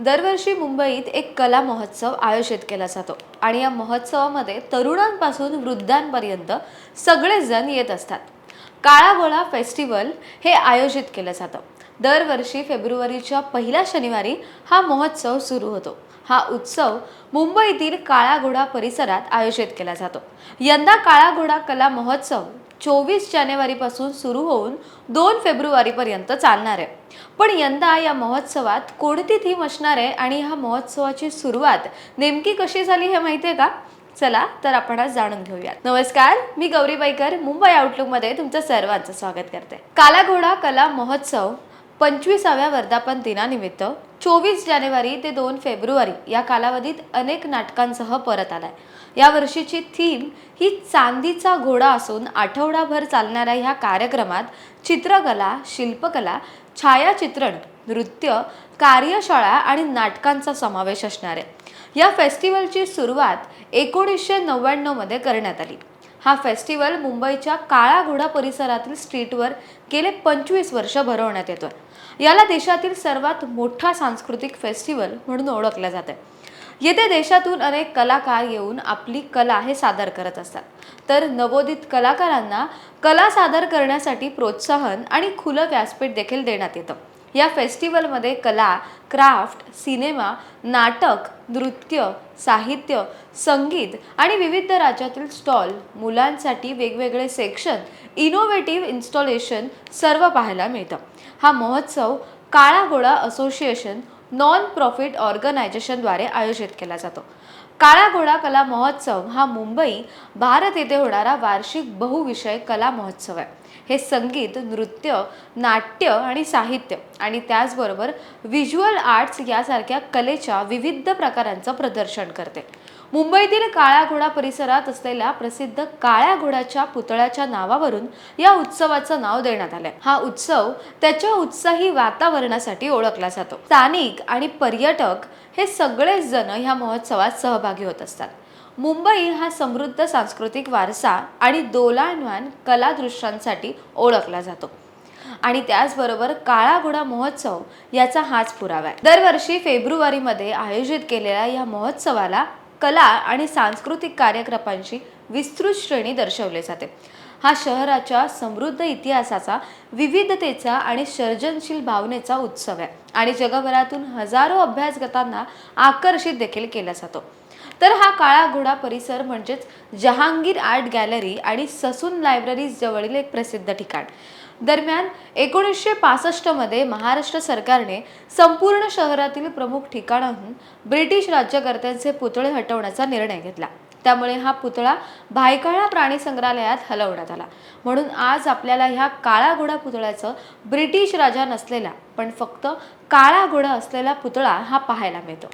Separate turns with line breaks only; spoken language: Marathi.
दरवर्षी मुंबईत एक कला महोत्सव आयोजित केला जातो आणि या महोत्सवामध्ये तरुणांपासून वृद्धांपर्यंत सगळेजण येत असतात. काळा गोळा फेस्टिवल हे आयोजित केलं जातं. दरवर्षी फेब्रुवारीच्या पहिल्या शनिवारी हा महोत्सव सुरू होतो. हा उत्सव मुंबईतील काळा घोडा परिसरात आयोजित केला जातो. यंदा काळा घोडा कला महोत्सव चोवीस जानेवारीपासून सुरू होऊन दोन फेब्रुवारीपर्यंत चालणार आहे. पण यंदा या महोत्सवात कोणती थीम असणार आहे आणि ह्या महोत्सवाची सुरुवात नेमकी कशी झाली हे माहिती आहे का? चला तर आपण आज जाणून घेऊयात. नमस्कार मी गौरी बाईकर मुंबई आउटलुकमध्ये तुमचं सर्वांचं स्वागत करते. काला घोडा कला महोत्सव पंचवीसाव्या वर्धापन दिनानिमित्त चोवीस जानेवारी ते दोन फेब्रुवारी या कालावधीत अनेक नाटकांसह परत आलाय. या वर्षीची थीम ही चांदीचा घोडा असून आठवडाभर चालणाऱ्या ह्या कार्यक्रमात चित्रकला शिल्पकला छायाचित्रण नृत्य कार्यशाळा आणि नाटकांचा समावेश असणार आहे. या फेस्टिवलची सुरुवात एकोणीसशे नव्याण्णवमध्ये करण्यात आली. हा फेस्टिवल मुंबईच्या काळा घोडा परिसरातील स्ट्रीटवर गेले पंचवीस वर्ष भरवण्यात येतो याला देशातील सर्वात मोठा सांस्कृतिक फेस्टिवल म्हणून ओळखलं जातं येथे देशातून अनेक कलाकार येऊन आपली कला हे सादर करत असतात. तर नवोदित कलाकारांना कला सादर करण्यासाठी प्रोत्साहन आणि खुलं व्यासपीठ देखील देण्यात येतं. या फेस्टिवलमध्ये कला क्राफ्ट सिनेमा नाटक नृत्य साहित्य संगीत आणि विविध राज्यातील स्टॉल मुलांसाठी वेगवेगळे सेक्शन इनोव्हेटिव्ह इन्स्टॉलेशन सर्व पाहायला मिळतं. हा महोत्सव काळा घोडा असोसिएशन नॉन प्रॉफिट ऑर्गनायझेशनद्वारे आयोजित केला जातो. काळा घोडा कला महोत्सव हा मुंबई भारत येथे होणारा वार्षिक बहुविषय कला महोत्सव आहे. हे संगीत नृत्य नाट्य आणि साहित्य आणि त्याचबरोबर व्हिज्युअल आर्ट्स यासारख्या कलेच्या विविध प्रकारांचं प्रदर्शन करते. मुंबईतील काळ्या घोडा परिसरात असलेल्या प्रसिद्ध काळ्या घोड्याच्या पुतळ्याच्या नावावरून या उत्सवाचं नाव देण्यात आलंय. हा उत्सव त्याच्या उत्साही वातावरणासाठी ओळखला जातो. स्थानिक आणि पर्यटक हे सगळेच जण ह्या महोत्सवात सहभागी होत असतात. मुंबई हा समृद्ध सांस्कृतिक वारसा आणि दोलायमान कलादृश्यांसाठी ओळखला जातो. आणि त्याचबरोबर काळा घोडा महोत्सव याचा हाच पुरावा आहे. दरवर्षी फेब्रुवारीमध्ये आयोजित केलेल्या या महोत्सवाला कला आणि सांस्कृतिक कार्यक्रमांची विस्तृत श्रेणी दर्शवली जाते. हा शहराच्या समृद्ध इतिहासाचा विविधतेचा आणि सर्जनशील भावनेचा उत्सव आहे. आणि जगभरातून हजारो अभ्यासगतांना आकर्षित देखील केला जातो. तर हा काळा घोडा परिसर म्हणजेच जहांगीर आर्ट गॅलरी आणि ससून लायब्ररी जवळील एक प्रसिद्ध ठिकाण. दरम्यान एकोणीसशे पासष्टमध्ये महाराष्ट्र सरकारने संपूर्ण शहरातील प्रमुख ठिकाणाहून ब्रिटिश राज्यकर्त्यांचे पुतळे हटवण्याचा निर्णय घेतला. त्यामुळे हा पुतळा भायखळा प्राणी संग्रहालयात हलवण्यात आला. म्हणून आज आपल्याला ह्या काळा घोडा पुतळ्याचं ब्रिटिश राजा नसलेला पण फक्त काळा घोडा असलेला पुतळा हा पाहायला मिळतो.